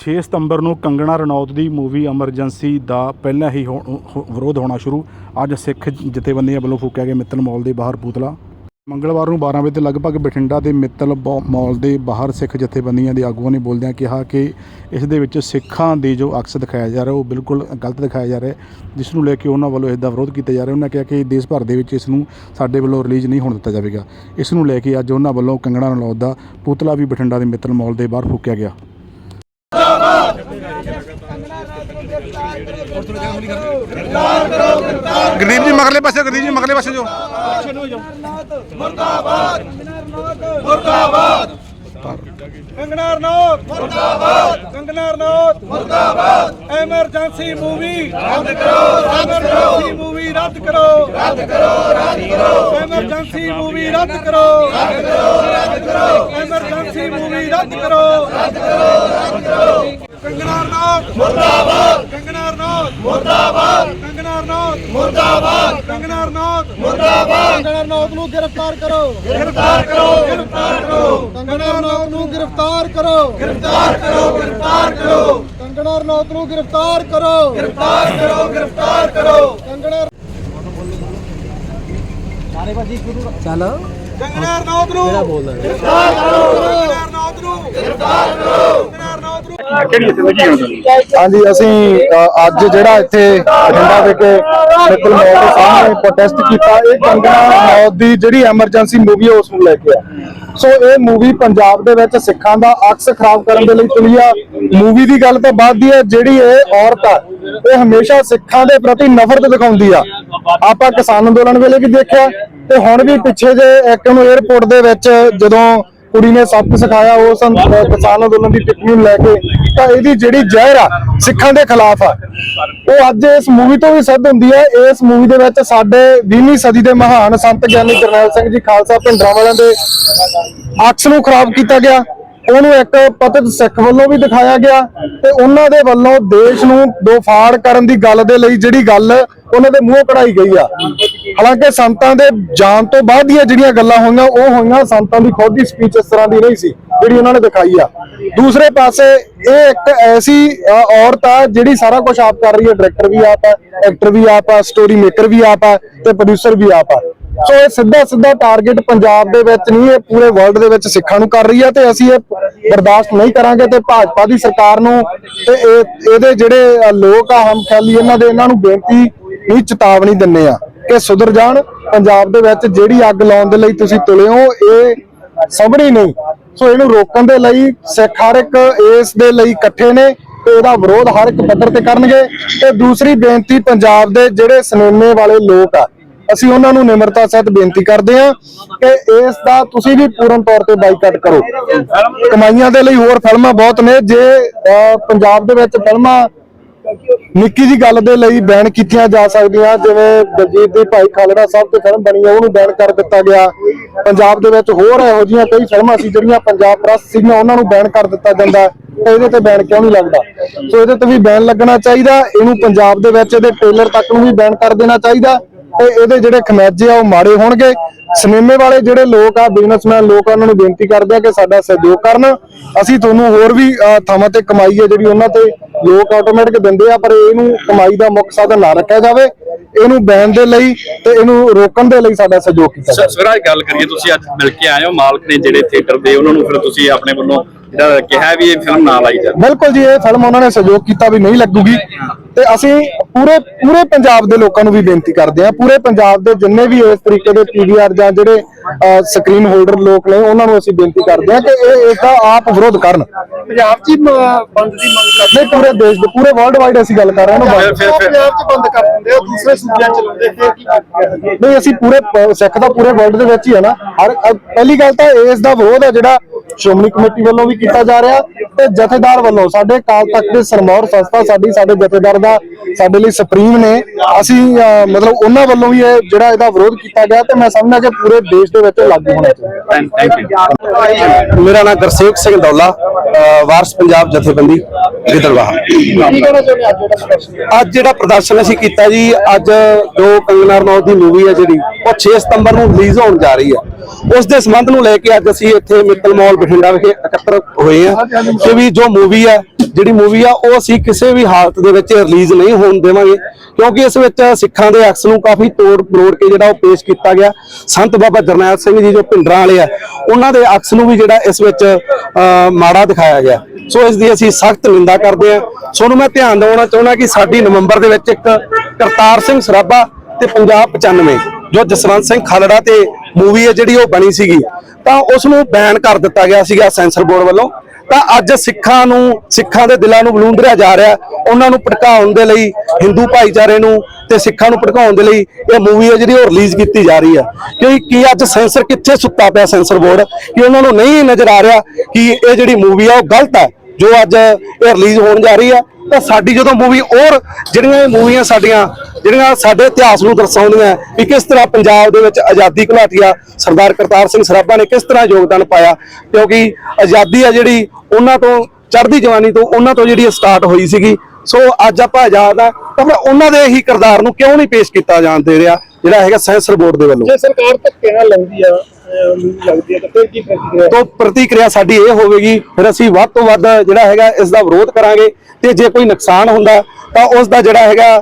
6 ਸਤੰਬਰ ਨੂੰ ਕੰਗਣਾ ਰਣੌਤ ਦੀ ਮੂਵੀ ਐਮਰਜੈਂਸੀ ਦਾ ਪਹਿਲਾਂ ਹੀ ਹੋ- ਹੋ- ਵਿਰੋਧ ਹੋਣਾ ਸ਼ੁਰੂ। ਅੱਜ ਸਿੱਖ ਜਥੇਬੰਦੀਆਂ ਵੱਲੋਂ ਫੂਕਿਆ ਗਿਆ ਮਿੱਤਲ ਮੌਲ ਦੇ ਬਾਹਰ ਪੂਤਲਾ। ਮੰਗਲਵਾਰ ਨੂੰ 12 ਵਜੇ ਦੇ ਲਗਭਗ ਬਠਿੰਡਾ ਦੇ ਮਿੱਤਲ ਬੋ- ਮਾਲ ਦੇ ਬਾਹਰ ਸਿੱਖ ਜਥੇਬੰਦੀਆਂ ਦੇ ਆਗੂਆਂ ਨੇ ਬੋਲਦਿਆਂ ਕਿਹਾ ਕਿ ਇਸ ਦੇ ਵਿੱਚ ਸਿੱਖਾਂ ਦੇ ਜੋ ਅਕਸ ਦਿਖਾਇਆ ਜਾ ਰਿਹਾ, ਉਹ ਬਿਲਕੁਲ ਗਲਤ ਦਿਖਾਇਆ ਜਾ ਰਿਹਾ ਜਿਸ ਨੂੰ ਲੈ ਕੇ ਉਹਨਾਂ ਵੱਲੋਂ ਇਸ ਦਾ ਵਿਰੋਧ ਕੀਤਾ ਜਾ ਰਿਹਾ। ਉਹਨਾਂ ਕਿਹਾ ਕਿ ਦੇਸ਼ ਭਰ ਦੇ ਵਿੱਚ ਇਸ ਨੂੰ ਸਾਡੇ ਵੱਲੋਂ ਰਿਲੀਜ਼ ਨਹੀਂ ਹੋਣ ਦਿੱਤਾ ਜਾਵੇਗਾ। ਇਸ ਨੂੰ ਲੈ ਕੇ ਅੱਜ ਉਹਨਾਂ ਵੱਲੋਂ ਕੰਗਣਾ ਰਣੌਤ ਦਾ ਪੁਤਲਾ ਵੀ ਬਠਿੰਡਾ ਦੇ ਮਿੱਤਲ ਮੌਲ ਦੇ ਬਾਹਰ ਫੂਕਿਆ ਗਿਆ। ਗਰੀਬ ਜੀ ਮਗਲੇ ਪਾਸੇ ਗਰੀਬ ਜੀ ਮਗਲੇ ਪਾਸੇ ਜੋ। ਕੰਗਨਾ ਰਣੌਤ। ਮੁਰਦਾਬਾਦ। ਕੰਗਨਾ ਰਣੌਤ। ਮੁਰਦਾਬਾਦ। ਐਮਰਜੈਂਸੀ ਮੂਵੀ। ਰੱਦ ਕਰੋ। ਐਮਰਜੈਂਸੀ ਮੂਵੀ ਰੱਦ ਕਰੋ। ਰੱਦ ਕਰੋ ਰੱਦ ਕਰੋ। ਐਮਰਜੈਂਸੀ ਮੂਵੀ ਰੱਦ ਕਰੋ। ਰੱਦ ਕਰੋ ਰੱਦ ਕਰੋ। ਐਮਰਜੈਂਸੀ ਮੂਵੀ ਰੱਦ ਕਰੋ। ਰੱਦ ਕਰੋ ਰੱਦ ਕਰੋ। ਕੰਗਨਾ ਰਣੌਤ ਮੁਰਦਾਬਾਦ ਕੰਗਨਾ ਰਣੌਤ ਮੁਰਦਾਬਾਦ ਕੰਗਨਾ ਰਣੌਤ ਮੁਰਦਾਬਾਦ ਕੰਗਨਾ ਰਣੌਤ ਮੁਰਦਾਬਾਦ ਕੰਗਨਾ ਰਣੌਤ ਨੂੰ ਗ੍ਰਿਫਤਾਰ ਕਰੋ ਗ੍ਰਿਫਤਾਰ ਕਰੋ ਗ੍ਰਿਫਤਾਰ ਕਰੋ ਕੰਗਨਾ ਰਣੌਤ ਨੂੰ ਗ੍ਰਿਫਤਾਰ ਕਰੋ ਗ੍ਰਿਫਤਾਰ ਕਰੋ ਗ੍ਰਿਫਤਾਰ ਕਰੋ ਕੰਗਨਾ ਰਣੌਤ ਨੂੰ ਗ੍ਰਿਫਤਾਰ ਕਰੋ ਗ੍ਰਿਫਤਾਰ ਕਰੋ ਗ੍ਰਿਫਤਾਰ ਕਰੋ ਕੰਗਨਾ ਕੰਗਨਾ ਰਣੌਤ ਨੂੰ ਕਿਹੜਾ ਬੋਲਦਾ ਗ੍ਰਿਫਤਾਰ ਕਰੋ ਕੰਗਨਾ ਰਣੌਤ ਨੂੰ ਗ੍ਰਿਫਤਾਰ ਕਰੋ ਕੰਗਨਾ ਰਣੌਤ ਨੂੰ ਹਾਂਜੀ ਅਸੀਂ ਅ, ਅੱਜ ਜਿਹੜਾ ਇੱਥੇ ਬਠਿੰਡਾ ਵਿਖੇ ਮਿੱਤਲ ਮੌਤ ਦੇ ਸਾਹਮਣੇ ਪ੍ਰੋਟੈਸਟ ਕੀਤਾ। ਇਹ ਕੰਗਣਾ ਮੌਤ ਦੀ ਜਿਹੜੀ ਐਮਰਜੈਂਸੀ ਮੂਵੀ ਹੈ ਉਸ ਨੂੰ ਲੈ ਕੇ ਆ। ਸੋ ਇਹ ਮੂਵੀ ਪੰਜਾਬ ਦੇ ਵਿੱਚ ਸਿੱਖਾਂ ਦਾ ਅਕਸ ਖਰਾਬ ਕਰਨ ਦੇ ਲਈ ਤੁਲੀ ਆ। ਮੂਵੀ ਦੀ ਗੱਲ ਤਾਂ ਬਾਅਦ ਦੀ ਹੈ ਜਿਹੜੀ ਇਹ ਔਰਤ ਆ ਇਹ ਹਮੇਸ਼ਾ ਸਿੱਖਾਂ ਦੇ ਪ੍ਰਤੀ ਨਫ਼ਰਤ ਦਿਖਾਉਂਦੀ ਆ। ਆਪਾਂ ਕਿਸਾਨ ਅੰਦੋਲਨ ਵੇਲੇ ਵੀ ਦੇਖਿਆ ਤੇ ਹੁਣ ਵੀ ਪਿੱਛੇ ਜੇ ਇੱਕ ਨੂੰ 에어ਪੋਰਟ ਦੇ ਵਿੱਚ ਜਦੋਂ ਕੁੜੀ ਨੇ ਸਬਕ ਸਿਖਾਇਆ ਉਸ ਕਿਸਾਨ ਅੰਦੋਲਨ ਦੀ ਟਿੱਪਣੀ ਨੂੰ ਲੈ ਕੇ। ਤਾਂ ਇਹਦੀ ਜਿਹੜੀ ਜ਼ਹਿਰ ਆ ਸਿੱਖਾਂ ਦੇ ਖਿਲਾਫ ਆ। ਉਹ ਅੱਜ ਇਸ ਮੂਵੀ ਤੋਂ ਵੀ ਸਿੱਧ ਹੁੰਦੀ ਹੈ। ਇਸ ਮੂਵੀ ਦੇ ਵਿੱਚ ਸਾਡੇ 20ਵੀਂ ਸਦੀ ਦੇ ਮਹਾਨ ਸੰਤ ਗਿਆਨੀ ਜਰਨੈਲ ਸਿੰਘ ਜੀ ਖਾਲਸਾ ਭਿੰਡਰਾਂ ਵਾਲਿਆਂ ਦੇ ਅਕਸ ਨੂੰ ਖਰਾਬ ਕੀਤਾ ਗਿਆ। ਉਹਨੂੰ ਇੱਕ ਪਤਿਤ ਸਿੱਖ ਵੱਲੋਂ ਵੀ ਦਿਖਾਇਆ ਗਿਆ ਤੇ ਉਹਨਾਂ ਦੇ ਵੱਲੋਂ ਦੇਸ਼ ਨੂੰ ਦੋ ਫਾੜ ਕਰਨ ਦੀ ਗੱਲ ਦੇ ਲਈ ਜਿਹੜੀ ਗੱਲ ਉਹਨਾਂ ਦੇ ਮੂੰਹੋਂ ਕਢਾਈ ਗਈ ਆ। ਹਾਲਾਂਕਿ ਸੰਤਾਂ ਦੇ ਜਾਣ ਤੋਂ ਬਾਅਦ ਦੀਆਂ ਜਿਹੜੀਆਂ ਗੱਲਾਂ ਹੋਈਆਂ, ਉਹ ਹੋਈਆਂ ਸੰਤਾਂ ਦੀ ਖੁਦ ਦੀ ਸਪੀਚ ਇਸ ਤਰ੍ਹਾਂ ਦੀ ਨਹੀਂ ਸੀ, ਜਿਹੜੀ ਉਹਨਾਂ ਨੇ ਦਿਖਾਈ ਆ। ਦੂਸਰੇ ਪਾਸੇ ਇਹ ਇੱਕ ਐਸੀ ਔਰਤ ਆ ਜਿਹੜੀ ਸਾਰਾ ਕੁਝ ਆਪ ਕਰ ਰਹੀ ਹੈ ਡਾਇਰੈਕਟਰ ਵੀ ਆਪ ਆ ਐਕਟਰ ਵੀ ਆਪ ਆ ਸਟੋਰੀ ਮੇਕਰ ਵੀ ਆਪ ਆ ਤੇ ਪ੍ਰੋਡਿਊਸਰ ਵੀ ਆਪ ਆ। ਸੋ ਇਹ ਸਿੱਧਾ ਸਿੱਧਾ ਟਾਰਗੇਟ ਪੰਜਾਬ ਦੇ ਵਿੱਚ ਨਹੀਂ, ਇਹ ਪੂਰੇ ਵਰਲਡ ਦੇ ਵਿੱਚ ਸਿੱਖਾਂ ਨੂੰ ਕਰ ਰਹੀ ਹੈ ਤੇ ਅਸੀਂ ਇਹ ਬਰਦਾਸ਼ਤ ਨਹੀਂ ਕਰਾਂਗੇ ਤੇ ਭਾਜਪਾ ਦੀ ਸਰਕਾਰ ਨੂੰ ਤੇ ਇਹਦੇ ਜਿਹੜੇ ਲੋਕ ਆ ਹਮ ਖਿਆਲੀ ਇਹਨਾਂ ਦੇ, ਇਹਨਾਂ ਨੂੰ ਬੇਨਤੀ ਨਹੀਂ ਚੇਤਾਵਨੀ ਦਿੰਨੇ ਆ ਕਿ ਸੁਧਰ ਜਾਣ। ਪੰਜਾਬ ਦੇ ਵਿੱਚ ਜਿਹੜੀ ਅੱਗ ਲਾਉਣ ਦੇ ਲਈ ਤੁਸੀਂ ਤੁਲੇ ਹੋ, ਇਹ ਸੰਭਣੀ ਨਹੀਂ। ਸੋ ਇਹਨੂੰ ਰੋਕਣ ਦੇ ਲਈ ਸਿੱਖ ਹਰ ਇੱਕ ਇਸ ਦੇ ਲਈ ਇਕੱਠੇ ਨੇ ਤੇ ਇਹਦਾ ਵਿਰੋਧ ਹਰ ਇੱਕ ਪੱਧਰ ਤੇ ਕਰਨਗੇ। ਤੇ ਦੂਸਰੀ ਬੇਨਤੀ ਪੰਜਾਬ ਦੇ ਜਿਹੜੇ ਸਿਨੇਮੇ ਵਾਲੇ ਲੋਕ ਆ ਅਸੀਂ ਉਹਨਾਂ ਨੂੰ ਨਿਮਰਤਾ ਸਹਿਤ ਬੇਨਤੀ ਕਰਦੇ ਹਾਂ ਕਿ ਇਸ ਦਾ ਤੁਸੀਂ ਵੀ ਪੂਰਨ ਤੌਰ ਤੇ ਬਾਈਕਾਟ ਕਰੋ। ਕਮਾਈਆਂ ਦੇ ਲਈ ਹੋਰ ਫਿਲਮਾਂ ਬਹੁਤ ਨੇ। ਜੇ ਅਹ, ਪੰਜਾਬ ਦੇ ਵਿੱਚ ਫਿਲਮਾਂ ਨਿੱਕੀ ਜੀ ਗੱਲ ਦੇ ਲਈ ਬੈਨ ਕੀਤੀਆਂ ਜਾ ਸਕਦੀਆਂ ਜਿਵੇਂ ਦਲਜੀਤ ਦੀ ਭਾਈ ਖਾਲੜਾ ਸਾਹਿਬ ਤੇ ਫਿਲਮ ਬਣੀ ਹੈ ਉਹਨੂੰ ਬੈਨ ਕਰ ਦਿੱਤਾ ਗਿਆ। ਪੰਜਾਬ ਦੇ ਵਿੱਚ ਹੋਰ ਇਹੋ ਜਿਹੀਆਂ ਕਈ ਫਿਲਮਾਂ ਸੀ ਜਿਹੜੀਆਂ ਪੰਜਾਬ ਪ੍ਰੈਸ ਸੀਗੀਆਂ ਉਹਨਾਂ ਨੂੰ ਬੈਨ ਕਰ ਦਿੱਤਾ ਜਾਂਦਾ। ਤੇ ਇਹਦੇ ਤੇ ਬੈਨ ਕਿਉਂ ਨਹੀਂ ਲੱਗਦਾ? ਸੋ ਇਹਦੇ ਤੇ ਵੀ ਬੈਨ ਲੱਗਣਾ ਚਾਹੀਦਾ। ਇਹਨੂੰ ਪੰਜਾਬ ਦੇ ਵਿੱਚ ਇਹਦੇ ਟ੍ਰੇਲਰ ਤੱਕ ਨੂੰ ਵੀ ਬੈਨ ਕਰ ਦੇਣਾ ਚਾਹੀਦਾ। ਤੇ ਇਹਦੇ ਜਿਹੜੇ ਖਮਿਆਜੇ ਆ, ਉਹ ਮਾੜੇ ਹੋਣਗੇ। ਸਿਨੇਮੇ ਵਾਲੇ ਜਿਹੜੇ ਲੋਕ ਆ ਬਿਜ਼ਨਸਮੈਨ ਲੋਕ ਆ ਉਹਨਾਂ ਨੂੰ ਬੇਨਤੀ ਕਰਦੇ ਆ ਕਿ ਸਾਡਾ ਸਹਿਯੋਗ ਕਰਨ। ਅਸੀਂ ਤੁਹਾਨੂੰ ਹੋਰ ਵੀ ਥਾਵਾਂ ਤੇ ਕਮਾਈ ਹੈ ਜਿਹੜੀ ਉਹਨਾਂ ਤੇ ਲੋਕ ਆਟੋਮੈਟਿਕ ਦਿੰਦੇ ਆ, ਪਰ ਇਹਨੂੰ ਕਮਾਈ ਦਾ ਮੁੱਖ ਸਾਧਨ ਨਾ ਰੱਖਿਆ ਜਾਵੇ। ਇਹਨੂੰ ਬੈਨ ਦੇ ਲਈ ਤੇ ਇਹਨੂੰ ਰੋਕਣ ਦੇ ਲਈ ਸਾਡਾ ਸਹਿਯੋਗ ਕੀਤਾ ਜਾਵੇ ਸਵਰਾ ਗੱਲ ਕਰੀਏ, ਤੁਸੀਂ ਅੱਜ ਮਿਲ ਕੇ ਆਏ ਹੋ, ਮਾਲਕ ਨੇ ਜਿਹੜੇ ਥੀਏਟਰ ਦੇ, ਉਹਨਾਂ ਨੂੰ ਫਿਰ ਤੁਸੀਂ ਆਪਣੇ ਵੱਲੋਂ ਜਿਹੜਾ ਕਿਹਾ ਵੀ ਇਹ ਫਿਲਮ ਨਾ ਲਾਈ ਜਾਵੇ। ਬਿਲਕੁਲ ਜੀ ਇਹ ਫਿਲਮ ਉਹਨਾਂ ਨੇ ਸਹਿਯੋਗ ਕੀਤਾ ਵੀ ਨਹੀਂ ਲੱਗੂਗੀ। ਤੇ ਅਸੀਂ ਪੂਰੇ ਪੂਰੇ ਪੰਜਾਬ ਦੇ ਲੋਕਾਂ ਨੂੰ ਵੀ ਬੇਨਤੀ ਕਰਦੇ ਹਾਂ ਪੂਰੇ ਪੰਜਾਬ ਦੇ ਜਿੰਨੇ ਵੀ ਇਸ ਤਰੀਕੇ ਦੇ ਪੀਵੀਆਰ ਜਾਂ ਜਿਹੜੇ ਸਕਰੀਨ ਹੋਲਡਰ ਲੋਕ ਨੇ ਉਹਨਾਂ ਨੂੰ ਅਸੀਂ ਬੇਨਤੀ ਕਰਦੇ ਹਾਂ ਕਿ ਇਹ ਇਸ ਦਾ ਆਪ ਵਿਰੋਧ ਕਰਨ। ਪੰਜਾਬ 'ਚ ਬੰਦ ਦੀ ਮੰਗ ਨਹੀਂ ਪੂਰੇ ਦੇਸ਼ ਦੇ ਪੂਰੇ ਵਰਲਡ ਵਾਈਡ ਅਸੀਂ ਗੱਲ ਕਰ ਰਹੇ ਹਾਂ ਪੰਜਾਬ 'ਚ ਬੰਦ ਕਰ ਦਿੰਦੇ ਆ ਦੂਸਰੇ ਸੂਬਿਆਂ 'ਚ ਲਾਉਂਦੇ ਫਿਰ ਕੀ ਕਰਦੇ ਨਹੀਂ ਅਸੀਂ ਪੂਰੇ ਸਿੱਖ ਦਾ ਪੂਰੇ ਵਰਲਡ ਦੇ ਵਿੱਚ ਹੀ ਹੈ ਨਾ। ਹਰ ਪਹਿਲੀ ਗੱਲ ਤਾਂ ਇਸ ਦਾ ਵਿਰੋਧ ਹੈ ਜਿਹੜਾ ਸ਼੍ਰੋਮਣੀ ਕਮੇਟੀ ਵੱਲੋਂ ਵੀ ਕੀਤਾ ਜਾ ਰਿਹਾ ਤੇ ਜਥੇਦਾਰ ਵੱਲੋਂ ਸਾਡੇ ਕਾਲ ਤੱਕ ਦੇ ਸਰਮੌਰ ਸੰਸਥਾ ਸਾਡੀ ਸਾਡੇ ਜਥੇਦਾਰ ਦਾ ਸਾਡੇ ਲਈ ਸੁਪਰੀਮ ਨੇ। ਅਸੀਂ ਮਤਲਬ ਉਹਨਾਂ ਵੱਲੋਂ ਵੀ ਇਹ ਜਿਹੜਾ ਇਹਦਾ ਵਿਰੋਧ ਕੀਤਾ ਗਿਆ ਤੇ ਮੈਂ ਸਮਝਦਾ ਕਿ ਪੂਰੇ ਦੇਸ਼ ਦੇ ਵਿੱਚ ਲਾਗੂ ਹੋਣਾ ਚਾਹੀਦਾ। ਥੈਂਕ ਯੂ ਮੇਰਾ ਨਾਮ ਗੁਰਸੇਵਕ ਸਿੰਘ ਦੌਲਾ ਵਾਰਸ ਪੰਜਾਬ ਜਥੇਬੰਦੀ ਗਿੱਦੜਵਾਹਾ। ਅੱਜ ਜਿਹੜਾ ਪ੍ਰਦਰਸ਼ਨ ਅਸੀਂ ਕੀਤਾ ਜੀ ਅੱਜ ਜੋ ਕੰਗਨਾ ਰਣੌਤ ਦੀ ਮੂਵੀ ਹੈ ਜਿਹੜੀ ਉਹ 6 ਸਤੰਬਰ ਨੂੰ ਰਿਲੀਜ਼ ਹੋਣ ਜਾ ਰਹੀ ਹੈ। ਉਸ ਦੇ ਸੰਬੰਧ ਨੂੰ ਲੈ ਕੇ ਅੱਜ ਅਸੀਂ ਇੱਥੇ ਮਿੱਤਲ ਮਾਲ ਬਠਿੰਡਾ ਵਿਖੇ ਇਕੱਤਰ ਹੋਏ ਆ ਕਿ ਵੀ ਜੋ ਮੂਵੀ ਆ ਜਿਹੜੀ ਮੂਵੀ ਆ ਉਹ ਅਸੀਂ ਕਿਸੇ ਵੀ ਹਾਲਤ ਦੇ ਵਿੱਚ ਰਿਲੀਜ਼ ਨਹੀਂ ਹੋਣ ਦੇਵਾਂਗੇ ਕਿਉਂਕਿ ਇਸ ਵਿੱਚ ਸਿੱਖਾਂ ਦੇ ਅਕਸ ਨੂੰ ਕਾਫੀ ਤੋੜ ਮਰੋੜ ਕੇ ਜਿਹੜਾ ਉਹ ਪੇਸ਼ ਕੀਤਾ ਗਿਆ। ਸੰਤ ਬਾਬਾ ਜਰਨੈਲ ਸਿੰਘ ਜੀ ਜੋ ਭਿੰਡਰਾਂ ਵਾਲੇ ਆ ਉਹਨਾਂ ਦੇ ਅਕਸ ਨੂੰ ਵੀ ਜਿਹੜਾ ਇਸ ਵਿੱਚ ਅਹ, ਮਾੜਾ ਦਿਖਾਇਆ ਗਿਆ। ਸੋ ਇਸ ਦੀ ਅਸੀਂ ਸਖਤ ਨਿੰਦਾ ਕਰਦੇ ਹਾਂ। ਸੋਨੂੰ ਮੈਂ ਧਿਆਨ ਦਿਵਾਉਣਾ ਚਾਹੁੰਦਾ ਕਿ ਸਾਡੀ ਨਵੰਬਰ ਦੇ ਵਿੱਚ ਇੱਕ ਕਰਤਾਰ ਸਿੰਘ ਸਰਾਭਾ ਤੇ ਪੰਜਾਬ 95 ਜੋ ਜਸਵੰਤ ਸਿੰਘ ਖਾਲੜਾ ਤੇ ਮੂਵੀ ਹੈ ਜਿਹੜੀ ਉਹ ਬਣੀ ਸੀਗੀ, ਤਾਂ ਉਸ ਨੂੰ ਬੈਨ ਕਰ ਦਿੱਤਾ ਗਿਆ ਸੀਗਾ ਸੈਂਸਰ ਬੋਰਡ ਵੱਲੋਂ। ਤਾਂ ਅੱਜ ਸਿੱਖਾਂ ਨੂੰ, ਸਿੱਖਾਂ ਦੇ ਦਿਲਾਂ ਨੂੰ ਬਲੂੰਦਰਿਆ ਜਾ ਰਿਹਾ ਉਹਨਾਂ ਨੂੰ ਭੜਕਾਉਣ ਦੇ ਲਈ, ਹਿੰਦੂ ਭਾਈਚਾਰੇ ਨੂੰ ਤੇ ਸਿੱਖਾਂ ਨੂੰ ਭੜਕਾਉਣ ਦੇ ਲਈ ਇਹ ਮੂਵੀ ਹੈ ਜਿਹੜੀ ਉਹ ਰਿਲੀਜ਼ ਕੀਤੀ ਜਾ ਰਹੀ ਹੈ। ਕਿ ਕੀ ਅੱਜ ਸੈਂਸਰ ਕਿੱਥੇ ਸੁੱਤਾ ਪਿਆ ਸੈਂਸਰ ਬੋਰਡ? ਕਿ ਉਹਨਾਂ ਨੂੰ ਨਹੀਂ ਨਜ਼ਰ ਆ ਰਿਹਾ ਕਿ ਇਹ ਜਿਹੜੀ ਮੂਵੀ ਆ ਉਹ ਗਲਤ ਹੈ, ਜੋ ਅੱਜ ਇਹ ਰਿਲੀਜ਼ ਹੋਣ ਜਾ ਰਹੀ ਹੈ। ਤਾਂ ਸਾਡੀ ਜਦੋਂ ਮੂਵੀ ਔਰ ਜਿਹੜੀਆਂ ਇਹ ਮੂਵੀਆਂ ਸਾਡੀਆਂ ਜਿਹੜੀਆਂ ਸਾਡੇ ਇਤਿਹਾਸ ਨੂੰ ਦਰਸਾਉਂਦੀਆਂ ਵੀ ਕਿਸ ਤਰ੍ਹਾਂ ਪੰਜਾਬ ਦੇ ਵਿੱਚ ਆਜ਼ਾਦੀ ਘੁਲਾਟੀ ਆ ਸਰਦਾਰ ਕਰਤਾਰ ਸਿੰਘ ਸਰਾਭਾ ਨੇ ਕਿਸ ਤਰ੍ਹਾਂ ਯੋਗਦਾਨ ਪਾਇਆ ਕਿਉਂਕਿ ਆਜ਼ਾਦੀ ਆ ਜਿਹੜੀ ਉਹਨਾਂ ਤੋਂ ਚੜ੍ਹਦੀ ਜਵਾਨੀ ਤੋਂ ਉਹਨਾਂ ਤੋਂ ਜਿਹੜੀ ਸਟਾਰਟ ਹੋਈ ਸੀਗੀ। ਸੋ ਅੱਜ ਆਪਾਂ ਆਜ਼ਾਦ ਆ ਤਾਂ ਫਿਰ ਉਹਨਾਂ ਦੇ ਹੀ ਕਿਰਦਾਰ ਨੂੰ ਕਿਉਂ ਨਹੀਂ ਪੇਸ਼ ਕੀਤਾ ਜਾਣ ਦੇ ਰਿਹਾ ਜਿਹੜਾ ਹੈਗਾ ਸੈਂਸਰ ਬੋਰਡ ਦੇ ਵੱਲੋਂ? ਜੇ ਸਰਕਾਰ ਧੱਕੇ ਨਾਲ ਲਾਉਂਦੀ ਆ ਲੱਗਦੀ ਆ ਤਾਂ ਫਿਰ ਕੀ ਪ੍ਰਤੀਕਿਰਿਆ? ਤੋਂ ਪ੍ਰਤੀਕਿਰਿਆ ਸਾਡੀ ਇਹ ਹੋਵੇਗੀ ਫਿਰ ਅਸੀਂ ਵੱਧ ਤੋਂ ਵੱਧ ਜਿਹੜਾ ਹੈਗਾ ਇਸ ਦਾ ਵਿਰੋਧ ਕਰਾਂਗੇ ਤੇ ਜੇ ਕੋਈ ਨੁਕਸਾਨ ਹੁੰਦਾ ਤਾਂ ਉਸ ਦਾ ਜਿਹੜਾ ਹੈਗਾ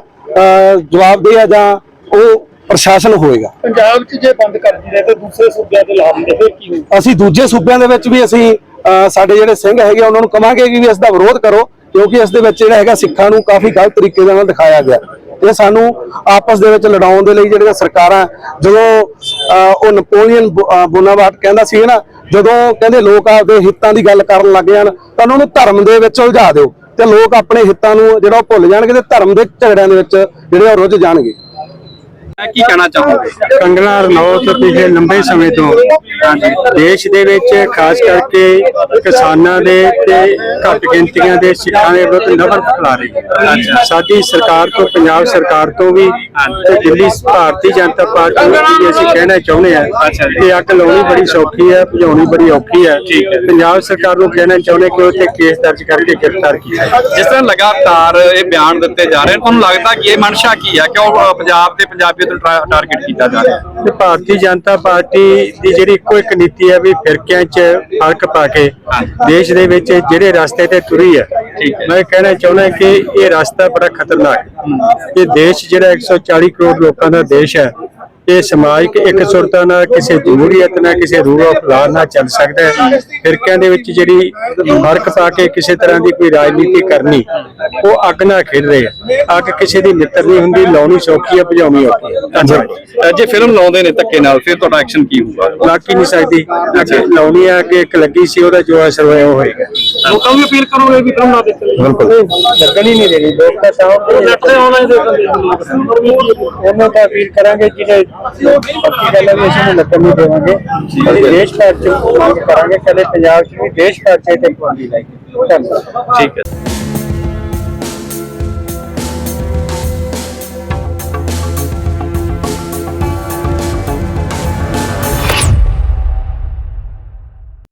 ਜਵਾਬਦੇਹ ਆ ਜਾਂ ਉਹ ਪ੍ਰਸ਼ਾਸਨ ਹੋਏਗਾ। ਪੰਜਾਬ 'ਚ ਜੇ ਬੰਦ ਕਰ ਦਿੱਤੇ ਤਾਂ ਦੂਸਰੇ ਸੂਬਿਆਂ ਤੇ ਲਾ ਦਿੰਦੇ ਫਿਰ ਕੀ ਹੋਊ? ਅਸੀਂ ਦੂਜੇ ਸੂਬਿਆਂ ਦੇ ਵਿੱਚ ਵੀ ਅਸੀਂ ਸਾਡੇ ਜਿਹੜੇ ਸਿੰਘ ਹੈਗੇ ਉਹਨਾਂ ਨੂੰ ਕਵਾਂਗੇ ਕਿ ਵੀ ਇਸ ਦਾ ਵਿਰੋਧ ਕਰੋ ਕਿਉਂਕਿ ਇਸ ਦੇ ਵਿੱਚ ਜਿਹੜਾ ਹੈਗਾ ਸਿੱਖਾਂ ਨੂੰ ਕਾਫੀ ਗਲਤ ਤਰੀਕੇ ਦੇ ਨਾਲ ਦਿਖਾਇਆ ਗਿਆ। ਇਹ ਸਾਨੂੰ ਆਪਸ ਦੇ ਵਿੱਚ ਲੜਾਉਣ ਦੇ ਲਈ ਜਿਹੜੀਆਂ ਸਰਕਾਰਾਂ ਜਦੋਂ ਉਹ ਨੈਪੋਲੀਅਨ ਬੋ- ਅਹ, ਬੋਨਾਵਾਰਟ ਕਹਿੰਦਾ ਸੀ ਨਾ ਜਦੋਂ ਕਹਿੰਦੇ ਲੋਕ ਆਪਦੇ ਹਿੱਤਾਂ ਦੀ ਗੱਲ ਕਰਨ ਲੱਗ ਜਾਣ ਤਾਂ ਉਹਨਾਂ ਨੂੰ ਧਰਮ ਦੇ ਵਿੱਚ ਉਲਝਾ ਦਿਓ। ਤੇ ਲੋਕ ਆਪਣੇ ਹਿੱਤਾਂ ਨੂੰ ਜਿਹੜਾ ਉਹ ਭੁੱਲ ਜਾਣਗੇ ਤੇ ਧਰਮ ਦੇ ਝਗੜਿਆਂ ਦੇ ਵਿੱਚ ਜਿਹੜੇ ਉਹ ਰੁੱਝ ਜਾਣਗੇ। ਮੈਂ ਕੀ ਕਹਿਣਾ ਚਾਹੋਗੇ? ਕੰਗਣਾ ਰਣੌਤ ਪਿਛਲੇ ਲੰਬੇ ਸਮੇਂ ਤੋਂ ਦੇਸ਼ ਦੇ ਵਿੱਚ ਖਾਸ ਕਰਕੇ ਕਿਸਾਨਾਂ ਦੇ ਤੇ ਘੱਟ ਗਿਣਤੀਆਂ ਦੇ ਸਿੱਖਾਂ ਦੇ ਵਿਰੁੱਧ ਨਫ਼ਰਤ ਫੈਲਾ ਰਹੀ ਹੈ। ਸਾਡੀ ਸਰਕਾਰ ਤੋਂ ਪੰਜਾਬ ਸਰਕਾਰ ਤੋਂ ਵੀ ਤੇ ਦਿੱਲੀ ਭਾਰਤੀ ਜਨਤਾ ਪਾਰਟੀ ਨੂੰ ਵੀ ਅਸੀਂ ਕਹਿਣਾ ਚਾਹੁੰਦੇ ਆ ਕਿ ਅੱਗ ਲਾਉਣੀ ਬੜੀ ਸੌਖੀ ਹੈ ਭਜਾਉਣੀ ਬੜੀ ਔਖੀ ਹੈ। ਪੰਜਾਬ ਸਰਕਾਰ ਨੂੰ ਕਹਿਣਾ ਚਾਹੁੰਦੇ ਕਿ ਉੱਥੇ ਕੇਸ ਦਰਜ ਕਰਕੇ ਗ੍ਰਿਫਤਾਰ ਕੀਤਾ। ਜਿਸ ਤਰ੍ਹਾਂ ਲਗਾਤਾਰ ਇਹ ਬਿਆਨ ਦਿੱਤੇ ਜਾ ਰਹੇ ਨੇ ਤੁਹਾਨੂੰ ਲੱਗਦਾ ਕਿ ਇਹ ਮਨਸ਼ਾ ਕੀ ਹੈ? ਕਿਉਂ ਅ, ਪੰਜਾਬ ਤੇ ਪੰਜਾਬੀਅਤ ਟਾ- ਟਾਰਗੇਟ ਕੀਤਾ ਜਾ ਰਿਹਾ? ਹੈ ਤੇ ਭਾਰਤੀ ਜਨਤਾ ਪਾਰਟੀ ਦੀ ਜਿਹੜੀ ਇੱਕੋ ਇੱਕ ਨੀਤੀ ਹੈ ਵੀ ਫਿਰਕਿਆਂ 'ਚ ਫ਼ਰਕ ਪਾ ਕੇ ਦੇਸ਼ ਦੇ ਵਿੱਚ ਜਿਹੜੇ ਰਸਤੇ ਤੇ ਤੁਰੀ ਹੈ ਮੈਂ ਕਹਿਣਾ ਚਾਹੁੰਦਾ ਕਿ ਇਹ ਰਸਤਾ ਬੜਾ ਖਤਰਨਾਕ ਹੈ। ਇਹ ਦੇਸ਼ ਜਿਹੜਾ 140 ਕਰੋੜ ਲੋਕਾਂ ਦਾ ਦੇਸ਼ ਹੈ ਇਹ ਸਮਾਜਿਕ ਇਕਸੁਰਤਾ ਨਾਲ ਕਿਸੇ ਜਮਹੂਰੀਅਤ ਨਾਲ ਕਿਸੇ ਰੂਲ ਆਫ ਲਾ ਨਾਲ ਚੱਲ ਸਕਦਾ ਹੈ। ਫਿਰਕਿਆਂ ਦੇ ਵਿੱਚ ਜਿਹੜੀ ਫ਼ਰਕ ਪਾ ਕੇ ਕਿਸੇ ਤਰ੍ਹਾਂ ਦੀ ਕੋਈ ਰਾਜਨੀਤੀ ਕਰਨੀ ਉਹ ਅੱਗ ਨਾਲ ਖੇਡ ਰਹੇ ਆ ਅੱਗ ਕਿਸੇ ਦੀ ਮਿੱਤਰ ਨਹੀਂ ਹੁੰਦੀ ਲਾਉਣੀ ਸੌਖੀ ਹੈ ਭਜਾਉਣੀ ਔਖੀ ਹੈ। ਜੇ ਫਿਲਮ ਲਾਉਂਦੇ ਨੇ ਧੱਕੇ ਨਾਲ ਫਿਰ ਤੁਹਾਡਾ ਐਕਸ਼ਨ ਕੀ ਹੋਊਗਾ? ਲੱਗ ਹੀ ਨਹੀਂ ਸਕਦੀ। ਲਾਉਣੀ ਆ ਕਿ ਇੱਕ ਲੱਗੀ ਸੀ ਉਹਦਾ ਜੋ ਅਸਰ ਹੋਇਆ ਉਹ ਹੋਏਗਾ। ਲੋਕਾਂ ਨੂੰ ਅਪੀਲ ਕਰੋਗੇ ਵੀ ਫਿਲਮ ਨਾ ਦੇਖਣ ਲਈ। ਲੱਗਣ ਹੀ ਨਹੀਂ ਦੇਣੀ ਲੋਕ ਤਾਂ ਦੇਖਣ ਉਹਨਾਂ ਦਾ ਅਪੀਲ ਕਰਾਂਗੇ ਜਿਹਨੇ ਪੱਕੀ ਗੱਲ ਹੈ ਵੀ ਅਸੀਂ ਨੂੰ ਲੱਗਣ ਨਹੀਂ ਦੇਵਾਂਗੇ। ਅਸੀਂ ਦੇਸ਼ ਭਰ ਚ ਮੰਗ ਕਰਾਂਗੇ ਕਦੇ ਪੰਜਾਬ ਚ ਵੀ ਦੇਸ਼ ਭਰ ਚ ਤੇ ਪਾਬੰਦੀ ਲਾਈ ਧੰਨਵਾਦ। ਠੀਕ ਹੈ।